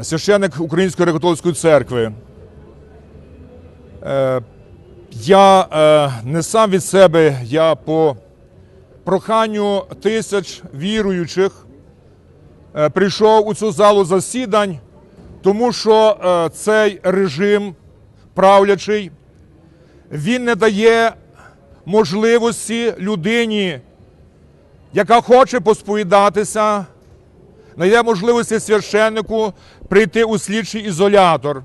священник Української греко-католицької церкви. Е, Я е, не сам від себе, я по проханню тисяч віруючих е, прийшов у цю залу засідань, тому що цей режим правлячий, він не дає можливості людині, яка хоче посповідатися, не дає можливості священнику прийти у слідчий ізолятор.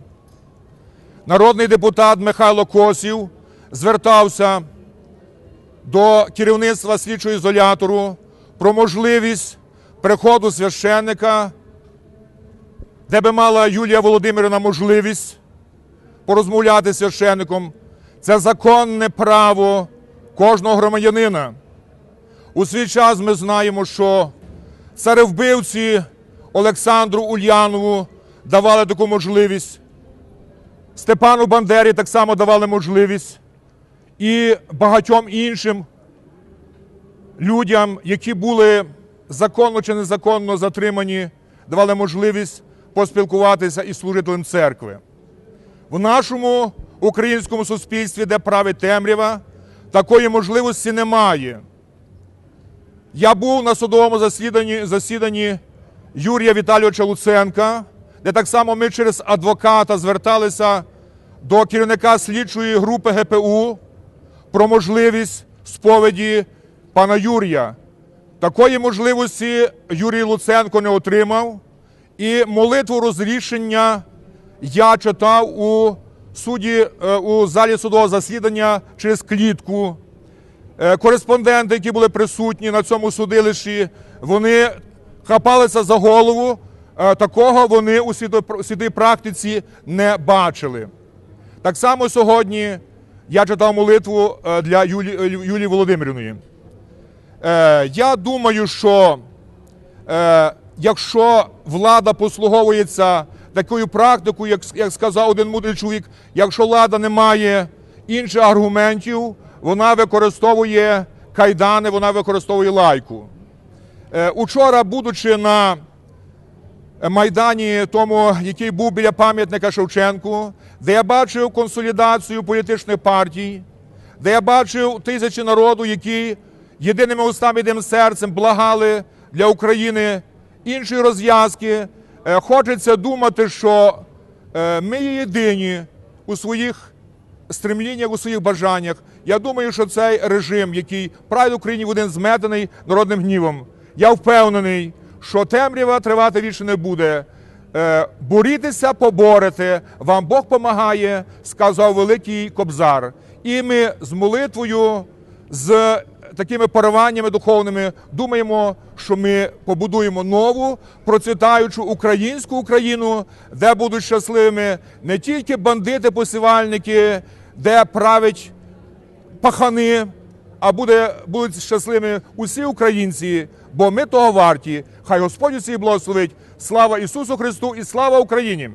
Народний депутат Михайло Косів звертався до керівництва слідчого ізолятору про можливість приходу священника, де би мала Юлія Володимирівна можливість порозмовляти з священником. Це законне право кожного громадянина. У свій час ми знаємо, що царевбивці Олександру Ульянову давали таку можливість. Степану Бандері так само давали можливість. І багатьом іншим людям, які були законно чи незаконно затримані, давали можливість поспілкуватися із служителем церкви. В нашому українському суспільстві, де править темрява, такої можливості немає. Я був на судовому засіданні, засіданні Юрія Віталійовича Луценка, де так само ми через адвоката зверталися до керівника слідчої групи ГПУ про можливість сповіді пана Юрія. Такої можливості Юрій Луценко не отримав. І молитву розрішення я читав у суді е, у залі судового засідання через клітку. Е, Кореспонденти, які були присутні на цьому судилищі, вони хапалися за голову. Е, Такого вони у світо- світовій практиці не бачили. Так само сьогодні я читав молитву е, для Юлі, Юлії Володимирівної. Я думаю, що якщо влада послуговується такою практикою, як сказав один мудрий чоловік, якщо влада не має інших аргументів, вона використовує кайдани, вона використовує лайку. Е, Учора, будучи на Майдані, тому, який був біля пам'ятника Шевченку, де я бачив консолідацію політичних партій, де я бачив тисячі народу, які єдиними устами, єдиним серцем благали для України іншої розв'язки. Е, Хочеться думати, що е, ми є єдині у своїх стремліннях, у своїх бажаннях. Я думаю, що цей режим, який править Україні, один зметений народним гнівом. Я впевнений, що темрява тривати більше не буде. Е, Борітеся, поборете, вам Бог помагає, сказав великий Кобзар. І ми з молитвою, з такими пориваннями духовними думаємо, що ми побудуємо нову процвітаючу українську Україну, де будуть щасливими не тільки бандити-посівальники, де править пахани, а буде, будуть щасливими усі українці, бо ми того варті. Хай Господь усіх благословить. Слава Ісусу Христу і слава Україні!